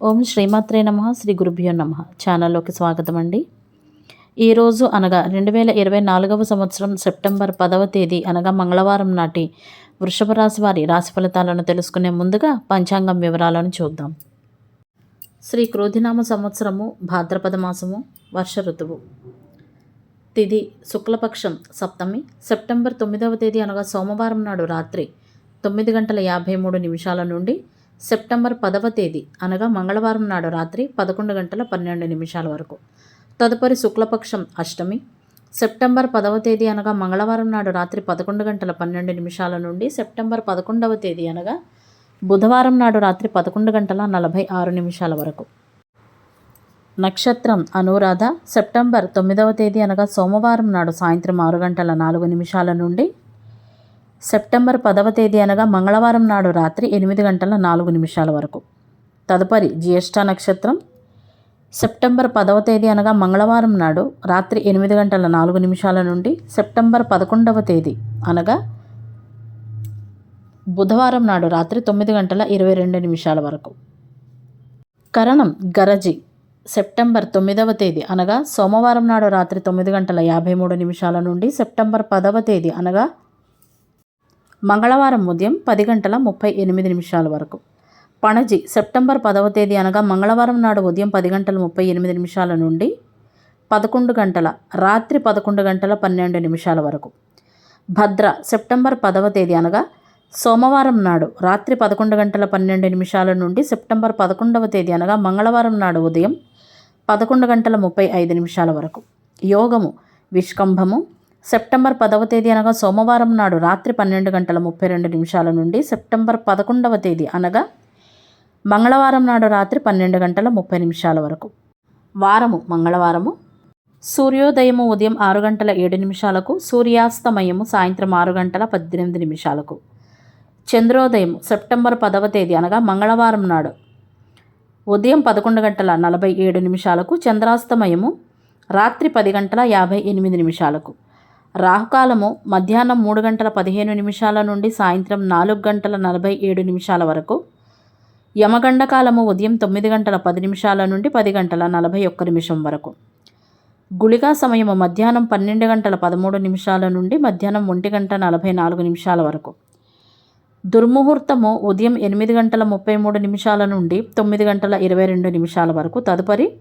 ఓం శ్రీమాత్రే నమ శ్రీ గురుభ్యో నమ. ఛానల్లోకి స్వాగతం అండి. ఈరోజు అనగా రెండు వేల ఇరవై నాలుగవ సంవత్సరం సెప్టెంబర్ పదవ తేదీ అనగా మంగళవారం నాటి వృషభ రాశి వారి రాశి ఫలితాలను తెలుసుకునే ముందుగా పంచాంగం వివరాలను చూద్దాం. శ్రీ క్రోధినామ సంవత్సరము భాద్రపద మాసము వర్ష ఋతువు. తిది శుక్లపక్షం సప్తమి సెప్టెంబర్ తొమ్మిదవ తేదీ అనగా సోమవారం నాడు రాత్రి తొమ్మిది గంటల యాభై మూడు నిమిషాల నుండి సెప్టెంబర్ పదవ తేదీ అనగా మంగళవారం నాడు రాత్రి పదకొండు గంటల పన్నెండు నిమిషాల వరకు. తదుపరి శుక్లపక్షం అష్టమి. సెప్టెంబర్ పదవ తేదీ అనగా మంగళవారం నాడు రాత్రి పదకొండు గంటల పన్నెండు నిమిషాల నుండి సెప్టెంబర్ పదకొండవ తేదీ అనగా బుధవారం నాడు రాత్రి పదకొండు గంటల నలభై ఆరు నిమిషాల వరకు. నక్షత్రం అనురాధ. సెప్టెంబర్ తొమ్మిదవ తేదీ అనగా సోమవారం నాడు సాయంత్రం ఆరు గంటల నాలుగు నిమిషాల నుండి సెప్టెంబర్ పదవ తేదీ అనగా మంగళవారం నాడు రాత్రి ఎనిమిది గంటల నాలుగు నిమిషాల వరకు. తదుపరి జ్యేష్ఠ నక్షత్రం. సెప్టెంబర్ పదవ తేదీ అనగా మంగళవారం నాడు రాత్రి ఎనిమిది గంటల నాలుగు నిమిషాల నుండి సెప్టెంబర్ పదకొండవ తేదీ అనగా బుధవారం నాడు రాత్రి తొమ్మిది గంటల ఇరవై రెండు నిమిషాల వరకు. కరణం గరజి. సెప్టెంబర్ తొమ్మిదవ తేదీ అనగా సోమవారం నాడు రాత్రి తొమ్మిది గంటల యాభై మూడు నిమిషాల నుండి సెప్టెంబర్ పదవ తేదీ అనగా మంగళవారం ఉదయం పది గంటల ముప్పై ఎనిమిది నిమిషాల వరకు. పణజి సెప్టెంబర్ పదవ తేదీ అనగా మంగళవారం నాడు ఉదయం పది గంటల ముప్పై ఎనిమిది నిమిషాల నుండి పదకొండు గంటల రాత్రి పదకొండు గంటల పన్నెండు నిమిషాల వరకు. భద్ర సెప్టెంబర్ పదవ తేదీ అనగా సోమవారం నాడు రాత్రి పదకొండు గంటల పన్నెండు నిమిషాల నుండి సెప్టెంబర్ పదకొండవ తేదీ అనగా మంగళవారం నాడు ఉదయం పదకొండు గంటల ముప్పై ఐదు నిమిషాల వరకు. యోగము విష్కంభము సెప్టెంబర్ పదవ తేదీ అనగా సోమవారం నాడు రాత్రి పన్నెండు గంటల ముప్పై రెండు నిమిషాల నుండి సెప్టెంబర్ పదకొండవ తేదీ అనగా మంగళవారం నాడు రాత్రి పన్నెండు గంటల ముప్పై నిమిషాల వరకు. వారము మంగళవారము. సూర్యోదయము ఉదయం ఆరు గంటల ఏడు నిమిషాలకు సూర్యాస్తమయము సాయంత్రం ఆరు గంటల పద్దెనిమిది నిమిషాలకు. చంద్రోదయం సెప్టెంబర్ పదవ తేదీ అనగా మంగళవారం నాడు ఉదయం పదకొండు గంటల నలభై ఏడు నిమిషాలకు చంద్రాస్తమయము రాత్రి పది గంటల యాభై ఎనిమిది నిమిషాలకు. రాహుకాలము మధ్యాహ్నం మూడు గంటల పదిహేను నిమిషాల నుండి సాయంత్రం నాలుగు గంటల నలభై ఏడు నిమిషాల వరకు. యమగండ కాలము ఉదయం తొమ్మిది గంటల పది నిమిషాల నుండి పది గంటల నలభై ఒక్క నిమిషం వరకు. గుళికా సమయము మధ్యాహ్నం పన్నెండు గంటల పదమూడు నిమిషాల నుండి మధ్యాహ్నం ఒంటి గంట నలభై నాలుగు నిమిషాల వరకు. దుర్ముహూర్తము ఉదయం ఎనిమిది గంటల ముప్పై మూడు నిమిషాల నుండి తొమ్మిది గంటల ఇరవై రెండు నిమిషాల వరకు. తదుపరి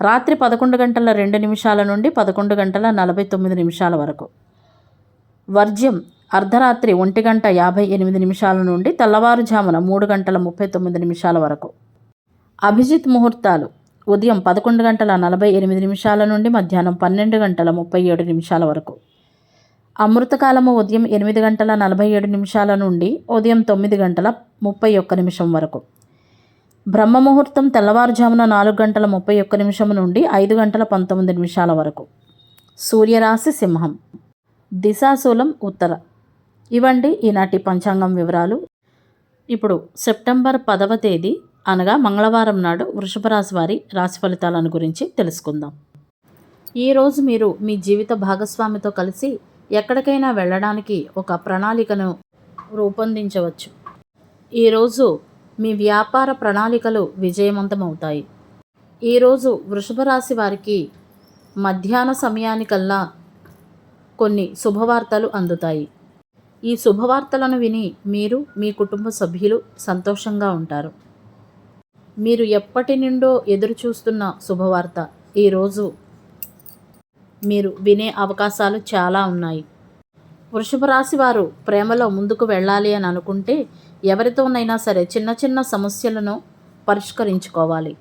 రాత్రి పదకొండు గంటల రెండు నిమిషాల నుండి పదకొండు గంటల నలభై తొమ్మిది నిమిషాల వరకు. వర్జ్యం అర్ధరాత్రి ఒంటి గంట యాభై ఎనిమిది నిమిషాల నుండి తెల్లవారుజామున మూడు గంటల ముప్పై తొమ్మిది నిమిషాల వరకు. అభిజిత్ ముహూర్తాలు ఉదయం పదకొండు గంటల నలభై ఎనిమిది నిమిషాల నుండి మధ్యాహ్నం పన్నెండు గంటల ముప్పై ఏడు నిమిషాల వరకు. అమృతకాలము ఉదయం ఎనిమిది గంటల నలభై ఏడు నిమిషాల నుండి ఉదయం తొమ్మిది గంటల ముప్పై ఒక్క నిమిషం వరకు. బ్రహ్మముహూర్తం తెల్లవారుజామున నాలుగు గంటల ముప్పై ఒక్క నిమిషం నుండి ఐదు గంటల పంతొమ్మిది నిమిషాల వరకు. సూర్యరాశి సింహం. దిశాశూలం ఉత్తర. ఇవండి ఈనాటి పంచాంగం వివరాలు. ఇప్పుడు సెప్టెంబర్ పదవ తేదీ అనగా మంగళవారం నాడు వృషభ రాశి వారి రాశి ఫలితాలను గురించి తెలుసుకుందాం. ఈరోజు మీరు మీ జీవిత భాగస్వామితో కలిసి ఎక్కడికైనా వెళ్ళడానికి ఒక ప్రణాళికను రూపొందించవచ్చు. ఈరోజు మీ వ్యాపార ప్రణాళికలు విజయవంతమవుతాయి. ఈరోజు వృషభ రాశి వారికి మధ్యాహ్న సమయానికల్లా కొన్ని శుభవార్తలు అందుతాయి. ఈ శుభవార్తలను విని మీరు మీ కుటుంబ సభ్యులు సంతోషంగా ఉంటారు. మీరు ఎప్పటి నుండో ఎదురు చూస్తున్న శుభవార్త ఈరోజు మీరు వినే అవకాశాలు చాలా ఉన్నాయి. వృషభ రాశి వారు ప్రేమలో ముందుకు వెళ్ళాలి అని అనుకుంటే ఎవరితోనైనా సరే చిన్న చిన్న సమస్యలను పరిష్కరించుకోవాలి.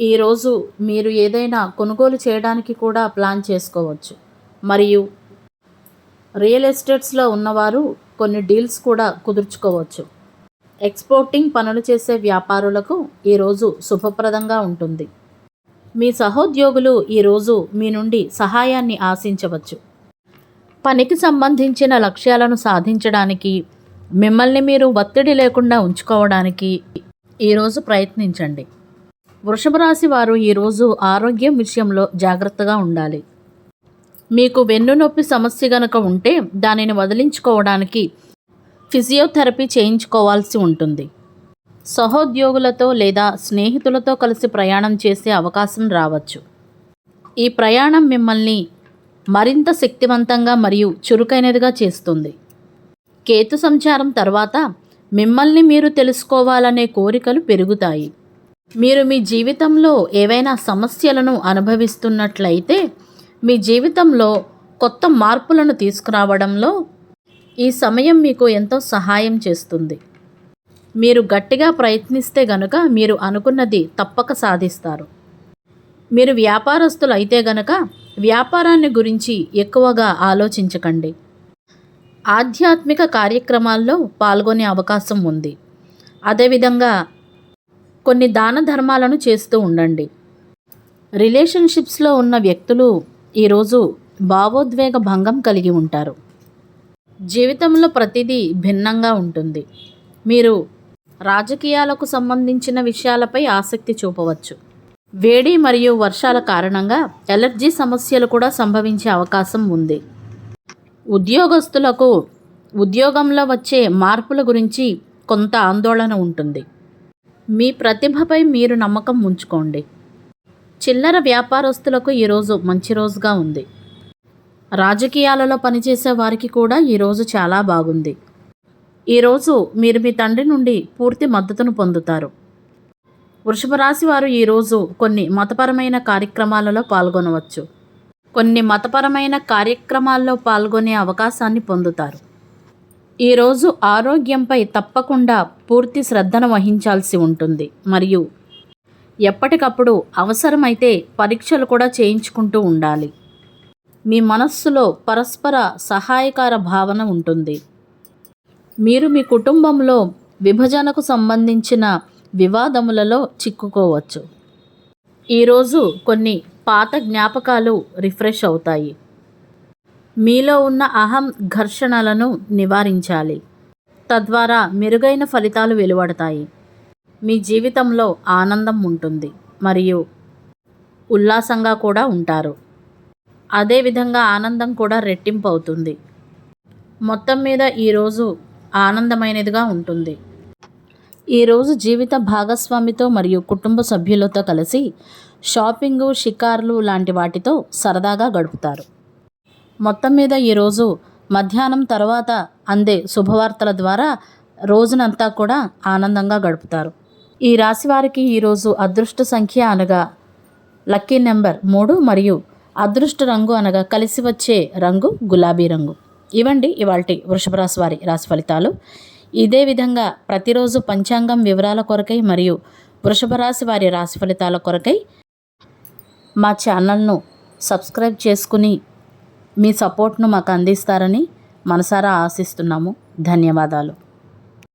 ఈరోజు మీరు ఏదైనా కొనుగోలు చేయడానికి కూడా ప్లాన్ చేసుకోవచ్చు. మరియు రియల్ ఎస్టేట్స్లో ఉన్నవారు కొన్ని డీల్స్ కూడా కుదుర్చుకోవచ్చు. ఎక్స్పోర్టింగ్ పనులు చేసే వ్యాపారులకు ఈరోజు శుభప్రదంగా ఉంటుంది. మీ సహోద్యోగులు ఈరోజు మీ నుండి సహాయాన్ని ఆశించవచ్చు. పనికి సంబంధించిన లక్ష్యాలను సాధించడానికి మిమ్మల్ని మీరు ఒత్తిడి లేకుండా ఉంచుకోవడానికి ఈరోజు ప్రయత్నించండి. వృషభ రాశి వారు ఈరోజు ఆరోగ్యం విషయంలో జాగ్రత్తగా ఉండాలి. మీకు వెన్నునొప్పి సమస్య గనక ఉంటే దానిని వదిలించుకోవడానికి ఫిజియోథెరపీ చేయించుకోవాల్సి ఉంటుంది. సహోద్యోగులతో లేదా స్నేహితులతో కలిసి ప్రయాణం చేసే అవకాశం రావచ్చు. ఈ ప్రయాణం మిమ్మల్ని మరింత శక్తివంతంగా మరియు చురుకైనదిగా చేస్తుంది. కేతు సంచారం తర్వాత మిమ్మల్ని మీరు తెలుసుకోవాలనే కోరికలు పెరుగుతాయి. మీరు మీ జీవితంలో ఏవైనా సమస్యలను అనుభవిస్తున్నట్లయితే మీ జీవితంలో కొత్త మార్పులను తీసుకురావడంలో ఈ సమయం మీకు ఎంతో సహాయం చేస్తుంది. మీరు గట్టిగా ప్రయత్నిస్తే గనుక మీరు అనుకున్నది తప్పక సాధిస్తారు. మీరు వ్యాపారస్తులు అయితే గనక వ్యాపారాన్ని గురించి ఎక్కువగా ఆలోచించకండి. ఆధ్యాత్మిక కార్యక్రమాల్లో పాల్గొనే అవకాశం ఉంది. అదేవిధంగా కొన్ని దాన ధర్మాలను చేస్తూ ఉండండి. రిలేషన్షిప్స్లో ఉన్న వ్యక్తులు ఈరోజు భావోద్వేగ భంగం కలిగి ఉంటారు. జీవితంలో ప్రతిదీ భిన్నంగా ఉంటుంది. మీరు రాజకీయాలకు సంబంధించిన విషయాలపై ఆసక్తి చూపవచ్చు. వేడి మరియు వర్షాల కారణంగా ఎలర్జీ సమస్యలు కూడా సంభవించే అవకాశం ఉంది. ఉద్యోగస్తులకు ఉద్యోగంలో వచ్చే మార్పుల గురించి కొంత ఆందోళన ఉంటుంది. మీ ప్రతిభపై మీరు నమ్మకం ఉంచుకోండి. చిల్లర వ్యాపారస్తులకు ఈరోజు మంచి రోజుగా ఉంది. రాజకీయాలలో పనిచేసే వారికి కూడా ఈరోజు చాలా బాగుంది. ఈరోజు మీరు మీ తండ్రి నుండి పూర్తి మద్దతును పొందుతారు. వృషభ రాశి వారు ఈరోజు కొన్ని మతపరమైన కార్యక్రమాలలో పాల్గొనవచ్చు. కొన్ని మతపరమైన కార్యక్రమాల్లో పాల్గొనే అవకాశాన్ని పొందుతారు. ఈరోజు ఆరోగ్యంపై తప్పకుండా పూర్తి శ్రద్ధను వహించాల్సి ఉంటుంది. మరియు ఎప్పటికప్పుడు అవసరమైతే పరీక్షలు కూడా చేయించుకుంటూ ఉండాలి. మీ మనస్సులో పరస్పర సహాయకార భావన ఉంటుంది. మీరు మీ కుటుంబంలో విభజనకు సంబంధించిన వివాదములలో చిక్కుకోవచ్చు. ఈరోజు కొన్ని పాత జ్ఞాపకాలు రిఫ్రెష్ అవుతాయి. మీలో ఉన్న అహం ఘర్షణలను నివారించాలి. తద్వారా మెరుగైన ఫలితాలు వెలువడతాయి. మీ జీవితంలో ఆనందం ఉంటుంది మరియు ఉల్లాసంగా కూడా ఉంటారు. అదేవిధంగా ఆనందం కూడా రెట్టింపు అవుతుంది. మొత్తం మీద ఈరోజు ఆనందమైనదిగా ఉంటుంది. ఈరోజు జీవిత భాగస్వామితో మరియు కుటుంబ సభ్యులతో కలిసి షాపింగు షికార్లు లాంటి వాటితో సరదాగా గడుపుతారు. మొత్తం మీద ఈరోజు మధ్యాహ్నం తర్వాత అందే శుభవార్తల ద్వారా రోజునంతా కూడా ఆనందంగా గడుపుతారు. ఈ రాశి వారికి ఈరోజు అదృష్ట సంఖ్య అనగా లక్కీ నెంబర్ మూడు మరియు అదృష్ట రంగు అనగా కలిసి వచ్చే రంగు గులాబీ రంగు. ఇవండి ఇవాల్టి వృషభ రాశి వారి రాశి ఫలితాలు. ఇదే విధంగా ప్రతిరోజు పంచాంగం వివరాల కొరకై మరియు వృషభ రాశి వారి రాశి ఫలితాల కొరకై మా ఛానల్ను సబ్స్క్రైబ్ చేసుకుని మీ సపోర్ట్ను మాకు అందిస్తారని మనసారా ఆశిస్తున్నాము. ధన్యవాదాలు.